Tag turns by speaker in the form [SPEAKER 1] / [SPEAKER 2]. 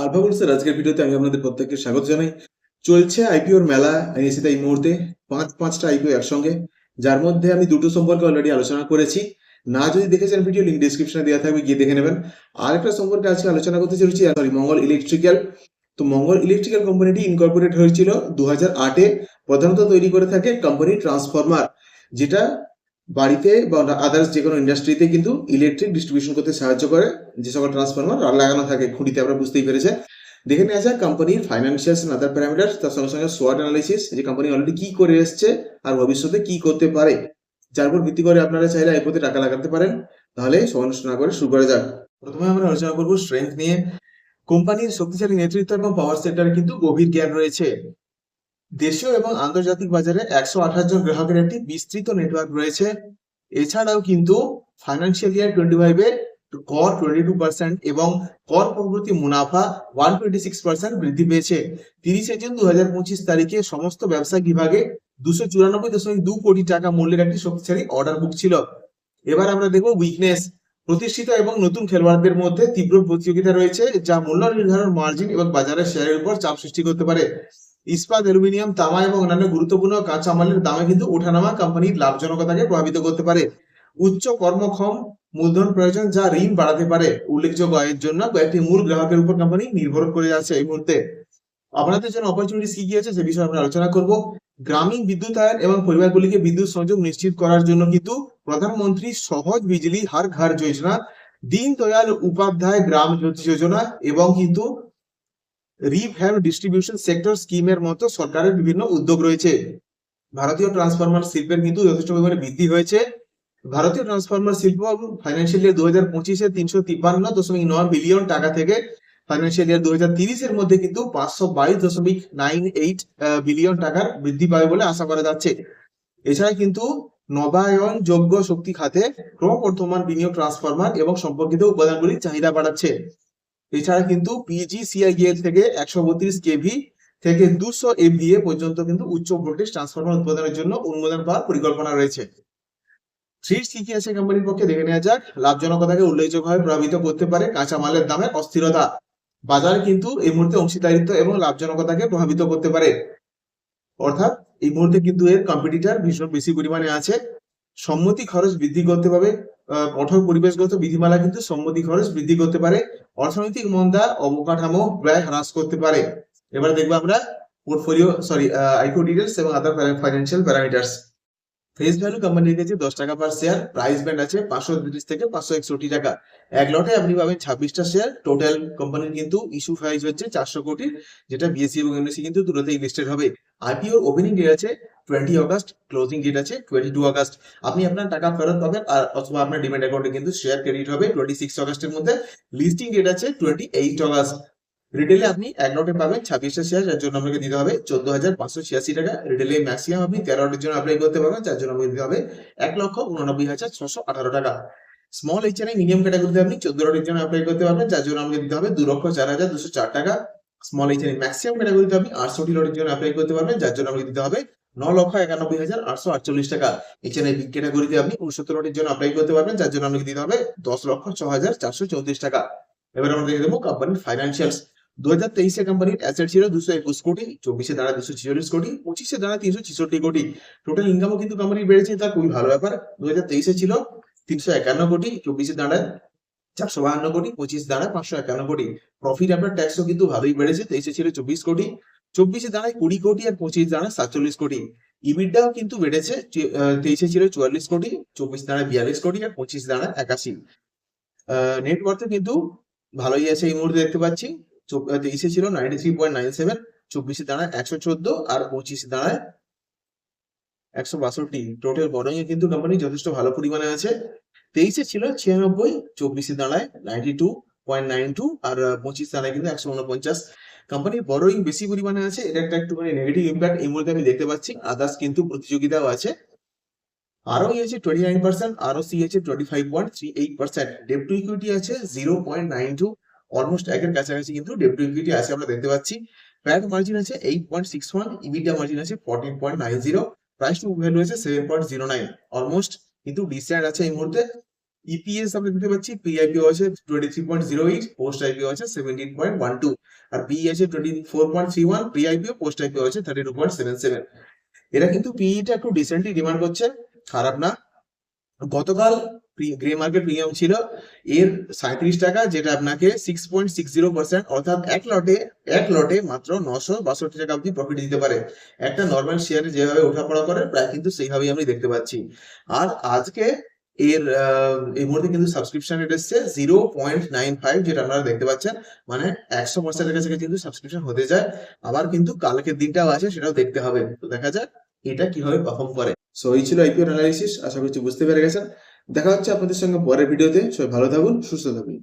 [SPEAKER 1] Alpha বুলসের আজকের ভিডিওতে আমি আপনাদের প্রত্যেককে স্বাগত জানাই। চলছে আইপিওর মেলা আইএসিতে এই মুহূর্তে, পাঁচ, পাঁচটা আইপিও একসঙ্গে, যার মধ্যে আমি দুটো সম্পর্কে অলরেডি আলোচনা করেছি। না যদি দেখেছেন ভিডিও লিঙ্ক ডিসক্রিপশনে দেওয়া থাকবে, গিয়ে দেখে নেবেন। আরেকটা সম্পর্কে আজকে আলোচনা করতে চলেছি সরি মঙ্গল ইলেকট্রিক্যাল তো মঙ্গল ইলেকট্রিক্যাল কোম্পানিটি ইনকর্পোরেট হয়েছিল দু হাজার আটে। প্রধানত তৈরি করে থাকে কোম্পানি ট্রান্সফরমার যেটা বাড়িতে বা আদার্স যে কোনো ইন্ডাস্ট্রিতে কিন্তু ইলেকট্রিক ডিস্ট্রিবিউশন করতে সাহায্য করে। যে সকল ট্রান্সফরমার লাগানো থাকে খুঁটিতে, আমরা বুঝতেই পেরেছেন দেখে নেওয়া যাক কোম্পানির ফাইন্যান্সিয়ালস এন্ড আদার প্যারামিটার তার সঙ্গে সঙ্গে সোয়াট অ্যানালিসিস যে কোম্পানি অলরেডি কি করে এসছে আর ভবিষ্যতে কি করতে পারে, যার উপর ভিত্তি করে আপনারা চাইলে আইপোতে টাকা লাগাতে পারেন। তাহলে সমস্যা না করে শুরু করা যাক। প্রথমে আমরা আলোচনা করব স্ট্রেংথ নিয়ে। কোম্পানির শক্তিশালী নেতৃত্ব এবং পাওয়ার সেক্টরে কিন্তু গভীর জ্ঞান রয়েছে। দেশীয় এবং আন্তর্জাতিক বাজারে একশো আঠাশ জন গ্রাহকের একটি বিস্তৃত নেটওয়ার্ক রয়েছে। এছাড়াও কিন্তু ফাইন্যান্সিয়াল ইয়ার টোয়েন্টি ফাইভে কর টোয়েন্টি টু পার্সেন্ট এবং কর পরবর্তী মুনাফা ওয়ান টোয়েন্টি সিক্স পার্সেন্ট বৃদ্ধি পেয়েছে। তিরিশে জুন দু হাজার পঁচিশ তারিখে সমস্ত ব্যবসায়িক বিভাগে দুশো চুরানব্বই দশমিক দু কোটি টাকা মূল্যের একটি শক্তিশালী অর্ডার বুক ছিল। এবার আমরা দেখব উইকনেস প্রতিষ্ঠিত এবং নতুন খেলোয়াড়দের মধ্যে তীব্র প্রতিযোগিতা রয়েছে, যা মূল্য নির্ধারণ মার্জিন এবং বাজারের শেয়ারের উপর চাপ সৃষ্টি করতে পারে। ইস্পাত, অ্যালুমিনিয়াম, তামা এবং অন্যান্য গুরুত্বপূর্ণ কাঁচামালের দামে কিন্তু ওঠানামা কোম্পানির লাভজনকতাকে প্রভাবিত করতে পারে। উচ্চ কর্মক্ষম মূলধন প্রয়োজন যা ঋণ বাড়াতে পারে। উল্লেখযোগ্য আয়ের জন্য কয়েকটি মূল গ্রাহকের উপর কোম্পানি নির্ভর করে আছে এই মুহূর্তে। আপনাদের জন্য অপরচুনিটিস কি কি আছে সে বিষয়ে আমরা আলোচনা করব। গ্রামীণ বিদ্যুতায়ন এবং পরিবারগুলিকে বিদ্যুৎ সংযোগ নিশ্চিত করার জন্য কিন্তু প্রধানমন্ত্রী সহজ বিজলি হার ঘর যোজনা, দীন দয়াল উপাধ্যায় গ্রাম জ্যোতি যোজনা এবং কিন্তু রিভ্যাম ডিস্ট্রিবিউশন সেক্টর স্কিমের মতো সরকারের বিভিন্ন উদ্যোগ রয়েছে। ভারতীয় ট্রান্সফরমার শিল্পের কিন্তু যথেষ্ট পরিমাণে বৃদ্ধি হয়েছে। ভারতীয় ট্রান্সফরমার শিল্প ফাইন্যান্সিয়াল ইয়ার দু হাজার পঁচিশে তিনশো তিপ্পান্ন দশমিক নয় বিলিয়ন টাকা থেকে ফাইন্যান্সিয়াল ইয়ার দু হাজার তিরিশের মধ্যে কিন্তু পাঁচশো বাইশ দশমিক নাইন এইট বিলিয়ন টাকার বৃদ্ধি পাবে বলে আশা করা যাচ্ছে। এছাড়া কিন্তু নবায়ন যোগ্য শক্তি খাতে ক্রমবর্ধমান বিনিয়োগ ট্রান্সফরমার এবং সম্পর্কিত উপাদানগুলির চাহিদা বাড়াচ্ছে। এছাড়া কিন্তু পিজিসিআইএল থেকে একশো বত্রিশ কেভি থেকে দুশো এফডিএ পর্যন্ত কিন্তু উচ্চ ভোল্টেজ ট্রান্সফরমার উৎপাদনের জন্য অনুমোদন পাওয়ার পরিকল্পনা রয়েছে। থ্রিস কি কি আছে কোম্পানির পক্ষে দেখে নেওয়া যাক, লাভজনকতাকে উল্লেখযোগ্যভাবে প্রভাবিত করতে পারে কাঁচামালের দামের অস্থিরতা। বাজার কিন্তু এই মুহূর্তে অংশীদারিত্ব এবং লাভজনকতাকে প্রভাবিত করতে পারে। অর্থাৎ এই মুহূর্তে কিন্তু এর কম্পিটিটর ভীষণ বেশি পরিমাণে আছে। সম্মতি খরচ বৃদ্ধি করতে পারে কঠোর পরিবেশগত বিধিমালা কিন্তু সম্মতি খরচ বৃদ্ধি করতে পারে। অর্থনৈতিক মন্দা অবকাঠামো ব্যয় হ্রাস করতে পারে। এবার দেখব আমরা পোর্টফোলিও সরি আইকো ডিটেলস এবং other financial parameters face value company রেখেছে দশ টাকা পার শেয়ার প্রাইস ব্যান্ড আছে পাঁচশো তিরিশ থেকে পাঁচশো একষট্টি টাকা। এক লটে আপনি পাবেন ছাব্বিশটা শেয়ার টোটাল কোম্পানির কিন্তু ইস্যু প্রাইস হচ্ছে চারশো কোটির, যেটা বিএসসি এবং এনএসসি কিন্তু দুটোতেই লিস্টেড হবে। আইপিওর ওপেনিং ডেট আছে টোয়েন্টি অগস্ট ক্লোজিং ডেট আছে টোয়েন্টি টু আগস্ট আপনি আপনার টাকা ফেরত পাবেন আর অথবা আপনার ডিমেট অ্যাকাউন্টে কিন্তু শেয়ার ক্রেডিট হবে টোয়েন্টি সিক্স অগস্টের মধ্যে। লিস্টিং ডেট আছে টোয়েন্টি এইট অগস্ট রিটেলে আপনি এক লটে পাবেন ছাব্বিশটা শেয়ার যার জন্য আপনাকে দিতে হবে চোদ্দ হাজার পাঁচশো ছিয়াশি টাকা। রিটেলে ম্যাক্সিমাম আপনি তেরো লটের জন্য অ্যাপ্লাই করতে পারবেন, যার জন্য আপনাকে দিতে হবে এক লক্ষ উননব্বই হাজার ছশো আঠারো টাকা। স্মল এইচ এন মিডিয়াম ক্যাটাগরিতে আপনি চোদ্দ লটের জন্য অ্যাপ্লাই করতে পারবেন, যার জন্য আপনাকে দিতে হবে দু লক্ষ চার হাজার দুশো চার টাকা। স্মল এইচ এন ম্যাক্সিমাম ক্যাটাগরিতে আপনি আটষট্টি লটের জন্য অ্যাপ্লাই করতে পারবেন, যার জন্য আপনাকে দিতে হবে ন লক্ষ একানব্বই হাজার আটশো আটচল্লিশ টাকা। এছাড়া বিগ ক্যাটাগরিতে আপনি উনসত্তর জন্য অ্যাপ্লাই করতে পারবেন, যার জন্য আপনাকে দিতে হবে দশ লক্ষ ছ হাজার চারশো চৌত্রিশ টাকা। এবার দু হাজার তেইশে কোম্পানির ছিল দুশো একুশ কোটি, চব্বিশে দাঁড়া দুশো ছিচল্লিশ কোটি, পঁচিশে দাঁড়া তিনশো ছেষট্টি কোটি। টোটাল ইনকামও কিন্তু কোম্পানির বেড়েছে তা খুবই ভালো ব্যাপার। দু হাজার তেইশে ছিল তিনশো একান্ন কোটি, চব্বিশে দাঁড়ায় চারশো বাহান্ন কোটি, পঁচিশ দাঁড়ায় পাঁচশো একান্ন কোটি। প্রফিট আপনার ট্যাক্সও কিন্তু ভালোই বেড়েছে, তেইশে ছিল চব্বিশ কোটি। চব্বিশে দাঁড়ায় কুড়ি কোটি আর পঁচিশ দাঁড়ায় সাতচল্লিশ কোটি। ইবিডাও কিন্তু বেড়েছে তেইশে ছিল চুয়াল্লিশ কোটি, চব্বিশ দাঁড়ায় বিয়াল্লিশ কোটি আর পঁচিশ দাঁড়ায় একাশি। নেটওয়ার্থে কিন্তু ভালোই আছে এই মুহূর্তে দেখতে পাচ্ছি। তেইশে ছিল ninety three point nine seven চব্বিশে দাঁড়ায় একশো চোদ্দ আর পঁচিশে দাঁড়ায় একশো বাষট্টি। টোটাল বরং কিন্তু কোম্পানি যথেষ্ট ভালো পরিমাণে আছে। তেইশে ছিল ছিয়ানব্বই, চব্বিশে দাঁড়ায় ninety two point nine two আর পঁচিশ দাঁড়ায় কিন্তু একশো উনপঞ্চাশ। কোম্পানির বড়োইং বেশি পরিমাণে আছে, এটা একটা একটুখানি নেগেটিভ ইম্প্যাক্ট এই মুহূর্তে আমি দেখতে পাচ্ছি। আদার্স কিন্তু প্রতিযোগিতাও আছে। আরও আছে টোয়েন্টি নাইন পার্সেন্ট আরও সি আছে twenty five point three eight percent debt to equity আছে zero point nine two almost একের কাছাকাছি কিন্তু ডেপ টু ইকুইটি আছে আমরা দেখতে পাচ্ছি। প্যাট মার্জিন আছে eight point six one EBITDA margin আছে fourteen point nine zero price to value আছে seven point zero nine almost কিন্তু ডিসেন্ট আছে এই মুহূর্তে। ইপিএস আমরা দেখতে পাচ্ছি পিআইপিও আছে twenty three point zero eight post IPO আছে সেভেন্টিন পয়েন্ট ওয়ান টু আর পি আছে twenty four point three one pre IPO post IPO আছে thirty two point seven seven এরা কিন্তু পিইটা একটু ডিসেন্টলি ডিমান্ড করছে, খারাপ না। গতকাল গ্রে মার্কেট প্রিমিয়াম ছিল, এর সাঁত্রিশ টাকা, যেটা আপনাকে six point six zero percent অর্থাৎ এক লটে এক লটে মাত্র নশো বাষট্টি টাকা অব্দি প্রফিট দিতে পারে। একটা নর্মাল শেয়ারে যেভাবে ওঠাপড়া করে, প্রায় কিন্তু সেইভাবেই আমি দেখতে পাচ্ছি। আর আজকে এর এই মুহূর্তে কিন্তু সাবস্ক্রিপশন রেট এসছে জিরো পয়েন্ট নাইন ফাইভ যেটা আপনারা দেখতে পাচ্ছেন। মানে একশো পার্সেন্টের কাছে কিন্তু সাবস্ক্রিপশন হতে যায়। আবার কিন্তু কালকের দিনটাও আছে, সেটাও দেখতে হবে। তো দেখা যাক এটা কীভাবে পারফর্ম করে। সো এই ছিল আইপিও অ্যানালাইসিস আশা করছি বুঝতে পেরে গেছেন। দেখা হচ্ছে আপনাদের সঙ্গে পরের ভিডিওতে সবাই ভালো থাকুন, সুস্থ থাকুন।